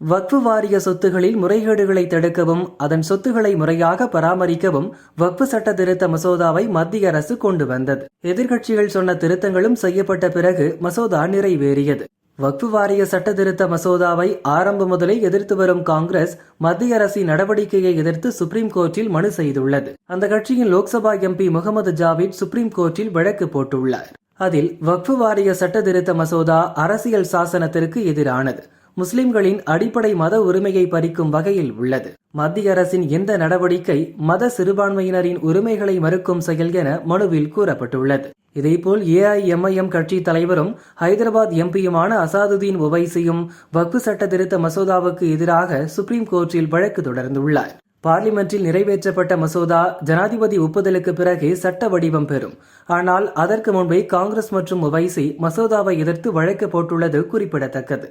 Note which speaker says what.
Speaker 1: வக்ஃபு வாரிய சொத்துகளில் முறைகேடுகளை தடுக்கவும் அதன் சொத்துக்களை முறையாக பராமரிக்கவும் வக்ஃபு சட்ட திருத்த மசோதாவை மத்திய அரசு கொண்டு வந்தது. எதிர்க்கட்சிகள் சொன்ன திருத்தங்களும் செய்யப்பட்ட பிறகு மசோதா நிறைவேறியது. வக்ஃபு வாரிய சட்ட திருத்த மசோதாவை ஆரம்பம் முதலே எதிர்த்து வரும் காங்கிரஸ் மத்திய அரசின் நடவடிக்கையை எதிர்த்து சுப்ரீம் கோர்ட்டில் மனு செய்துள்ளது. அந்த கட்சியின் லோக்சபா எம்பி முகமது ஜாவித் சுப்ரீம் கோர்ட்டில் வழக்கு போட்டுள்ளார். அதில் வக்ஃபு வாரிய சட்ட திருத்த மசோதா அரசியல் சாசனத்திற்கு எதிரானது. முஸ்லிம்களின் அடிப்படை மத உரிமையை பறிக்கும் வகையில் உள்ளது. மத்திய அரசின் எந்த நடவடிக்கை மத சிறுபான்மையினரின் உரிமைகளை மறுக்கும் செயல் என மனுவில் கூறப்பட்டுள்ளது. இதேபோல் ஏஐஎம்ஐஎம் கட்சி தலைவரும் ஹைதராபாத் எம்பியுமான அசாதுதீன் ஒவைசியும் வக்ஃபு சட்ட திருத்த மசோதாவுக்கு எதிராக சுப்ரீம் கோர்ட்டில் வழக்கு தொடர்ந்துள்ளார். பார்லிமென்ட்டில் நிறைவேற்றப்பட்ட மசோதா ஜனாதிபதி ஒப்புதலுக்கு பிறகே சட்ட வடிவம் பெறும். ஆனால் அதற்கு முன்பே காங்கிரஸ் மற்றும் ஒவைசி மசோதாவை எதிர்த்து வழக்கு போட்டுள்ளது குறிப்பிடத்தக்கது.